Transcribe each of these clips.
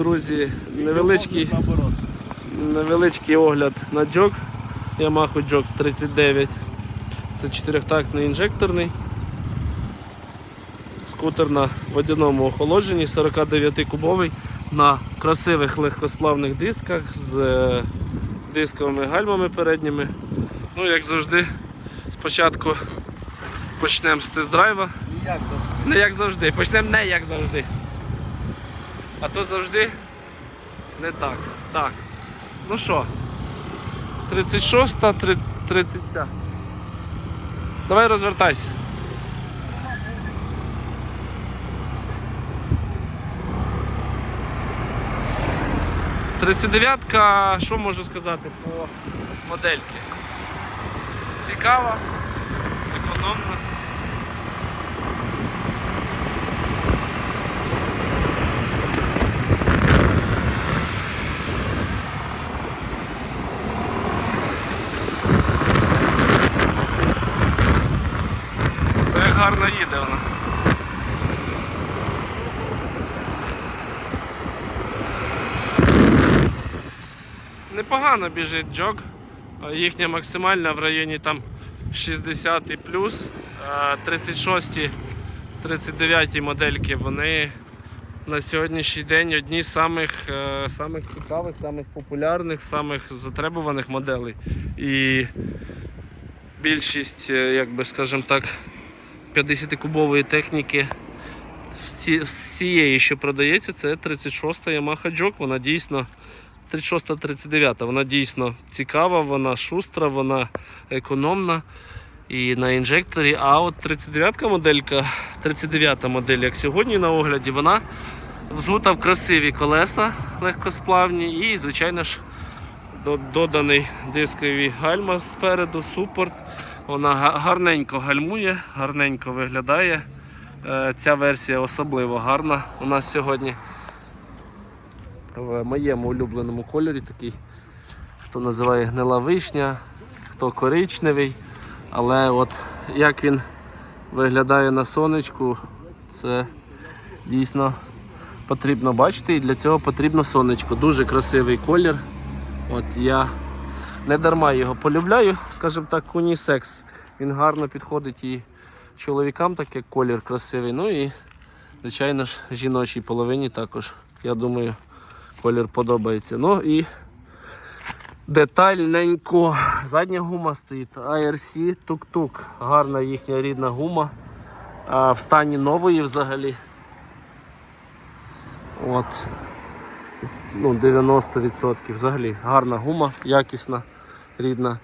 Друзі, невеличкий, невеличкий огляд на джок. Yamaha Jog 39. Це чотирьохтактний інжекторний. Скутер на водяному охолодженні, 49-кубовий на красивих легкосплавних дисках з е, дисковими гальмами передніми. Ну, як завжди, спочатку почнемо з тест-драйва. Не як завжди, почнемо не як завжди. А то завжди не так. Так. Ну що, 36-та, 30. Давай розвертайся. Тридцять дев'ятка, що можу сказати по модельки? Цікава, економна. Як гарно їде вона. Непогано біжить джок. Їхня максимальна в районі там 60 і плюс. 36 39 модельки вони на сьогоднішній день одні з самих, е, самих цікавих, самих популярних, самих затребуваних моделей. І більшість, е, як би скажімо так, 50-кубової техніки всі, всієї, що продається, це 36-та Yamaha Jog. Вона дійсно 36-39, вона дійсно цікава, вона шустра, вона економна і на інжекторі. А от 39-ка моделька, 39-та модель, як сьогодні на огляді, вона взута в красиві колеса легкосплавні і, звичайно ж, доданий дисковий гальма спереду, супорт. Вона гарненько гальмує, гарненько виглядає. Е, Ця версія особливо гарна у нас сьогодні. В моєму улюбленому кольорі такий, хто називає гнила вишня, хто коричневий. Але от як він виглядає на сонечку, це дійсно потрібно бачити і для цього потрібно сонечко. Дуже красивий колір. От я не дарма його полюбляю, скажімо так, унісекс. Він гарно підходить і чоловікам, так як колір красивий. Ну і, звичайно ж, жіночій половині також, я думаю, колір подобається. Ну і детальненько. Задня гума стоїть. ARC тук-тук. Гарна їхня рідна гума. А, в стані нової взагалі. От ну, 90%. Взагалі гарна гума, якісна, рідна.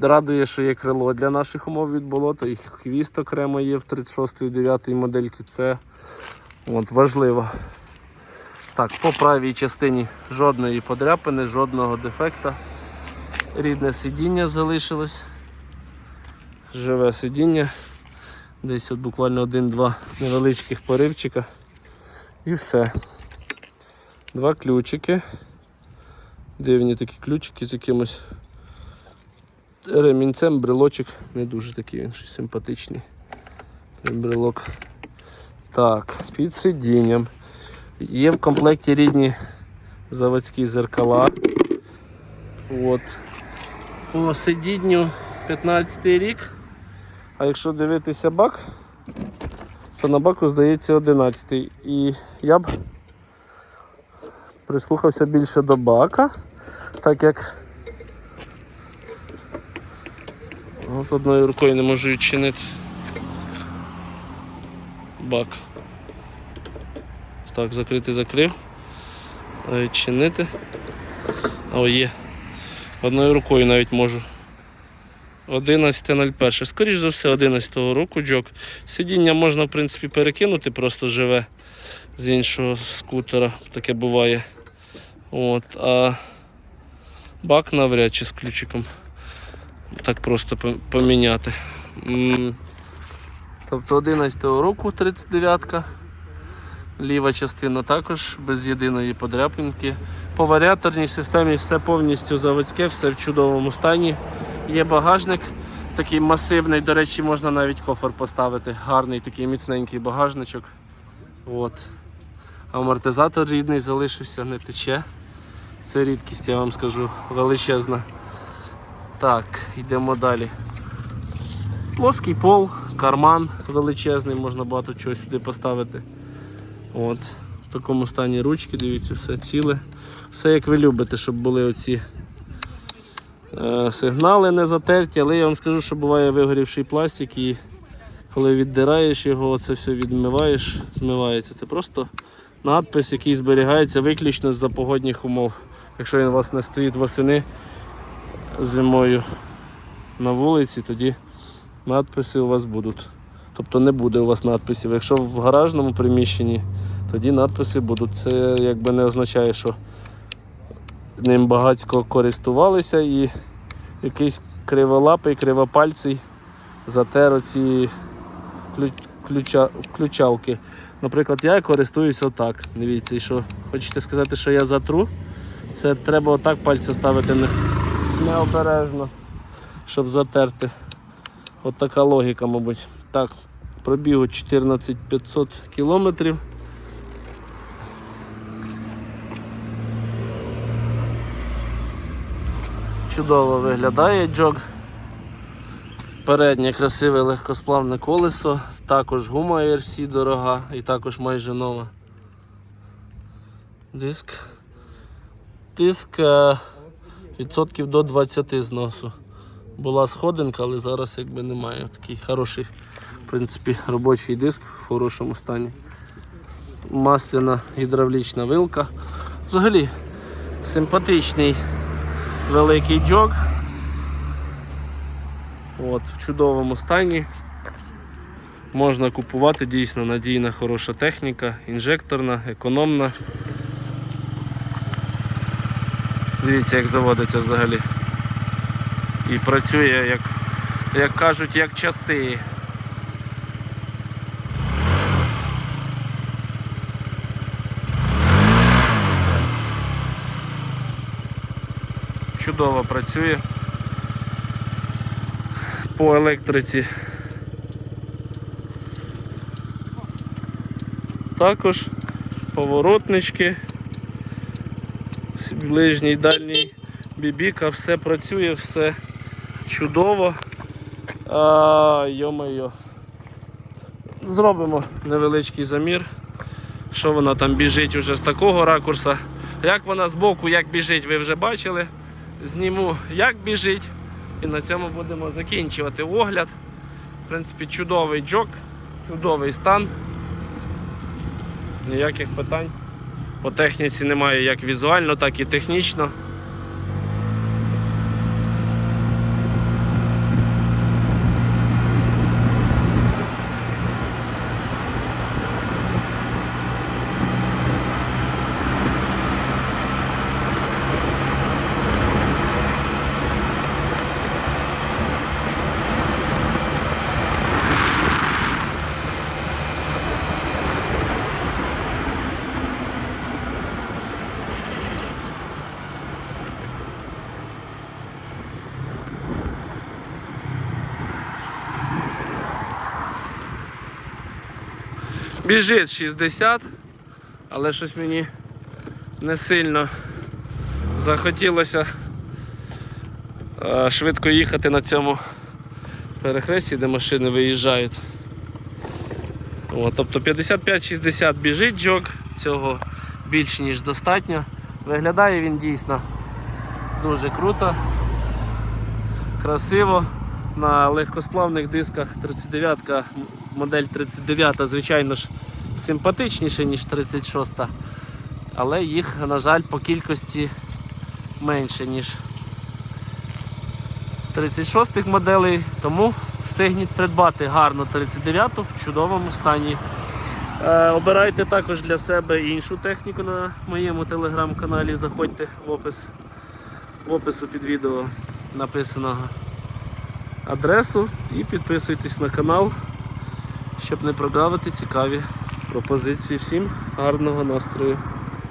Радує, що є крило для наших умов від болота, і хвіст окремо є в 36-9 модельки. Це от, важливо. Так, по правій частині жодної подряпини, жодного дефекта. Рідне сидіння залишилось. Живе сидіння. Десь от буквально один-два невеличких поривчика. І все. Два ключики. Дивні такі ключики з якимось ремінцем, брелочок. Не дуже такий він щось симпатичний. Брелок. Так, під сидінням. Є в комплекті рідні заводські зеркала. От. По сидінню 15 рік. А якщо дивитися бак, то на баку здається 11. І я б прислухався більше до бака, так як от одною рукою не можу відчинити бак. Так, закрити закрив. Відчинити. О, є. Одною рукою навіть можу. 11.01. Скоріш за все, 11-го року джок. Сидіння можна, в принципі, перекинути, просто живе з іншого скутера. Таке буває. От, а бак навряд чи з ключиком. Так просто поміняти. Тобто 11-го року 39-ка. Ліва частина також без єдиної подряпинки. По варіаторній системі все повністю заводське, все в чудовому стані. Є багажник такий масивний, до речі, можна навіть кофер поставити. Гарний такий міцненький багажничок. От. Амортизатор рідний залишився, не тече. Це рідкість, я вам скажу, величезна. Так, йдемо далі. Плоский пол, карман величезний, можна багато чого сюди поставити. От. В такому стані ручки, дивіться, все ціле. Все як ви любите, щоб були оці е, сигнали не затерті, але я вам скажу, що буває вигорівший пластик і коли віддираєш його, це все відмиваєш, змивається. Це просто надпис, який зберігається виключно за погодних умов. Якщо він у вас не стоїть восени зимою на вулиці, тоді надписи у вас будуть. Тобто не буде у вас надписів. Якщо в гаражному приміщенні, тоді надписи будуть. Це якби не означає, що ним багатько користувалися і якийсь криволапий, кривопальций затер оці ключ, ключа, включалки. Наприклад, я користуюсь отак. Дивіться, і що хочете сказати, що я затру? Це треба отак пальця ставити не, необережно, щоб затерти. От така логіка, мабуть. Так, пробігу 14500 кілометрів. Чудово виглядає джог. Переднє красиве легкосплавне колесо, також гума RC дорога і також майже нова. Диск. Диск е, відсотків до 20 зносу. Була сходинка, але зараз якби немає. Такий хороший, в принципі, робочий диск в хорошому стані. Масляна гідравлічна вилка. Взагалі симпатичний великий джог. От, в чудовому стані. Можна купувати дійсно надійна, хороша техніка, інжекторна, економна. Дивіться, як заводиться взагалі. І працює, як, як кажуть, як часи. Чудово працює по електриці. Також поворотнички, ближній, дальній бібіка, все працює, все чудово. А, йо-моє. Зробимо невеличкий замір. Що вона там біжить уже з такого ракурса. Як вона збоку, як біжить, ви вже бачили. Зніму, як біжить. І на цьому будемо закінчувати огляд. В принципі, чудовий джок, чудовий стан. Ніяких питань. По техніці немає як візуально, так і технічно. Біжить 60, але щось мені не сильно захотілося е, швидко їхати на цьому перехресті, де машини виїжджають. От, тобто 55-60 біжить джок, цього більш ніж достатньо. Виглядає він дійсно дуже круто, красиво. На легкосплавних дисках 39-ка, модель 39, звичайно ж, симпатичніше, ніж 36, але їх, на жаль, по кількості менше, ніж 36 моделей, тому встигніть придбати гарну 39 в чудовому стані. Е, обирайте також для себе іншу техніку на моєму телеграм-каналі. Заходьте в опис в опису під відео написано адресу і підписуйтесь на канал, щоб не прогавити цікаві пропозиції. Всім гарного настрою!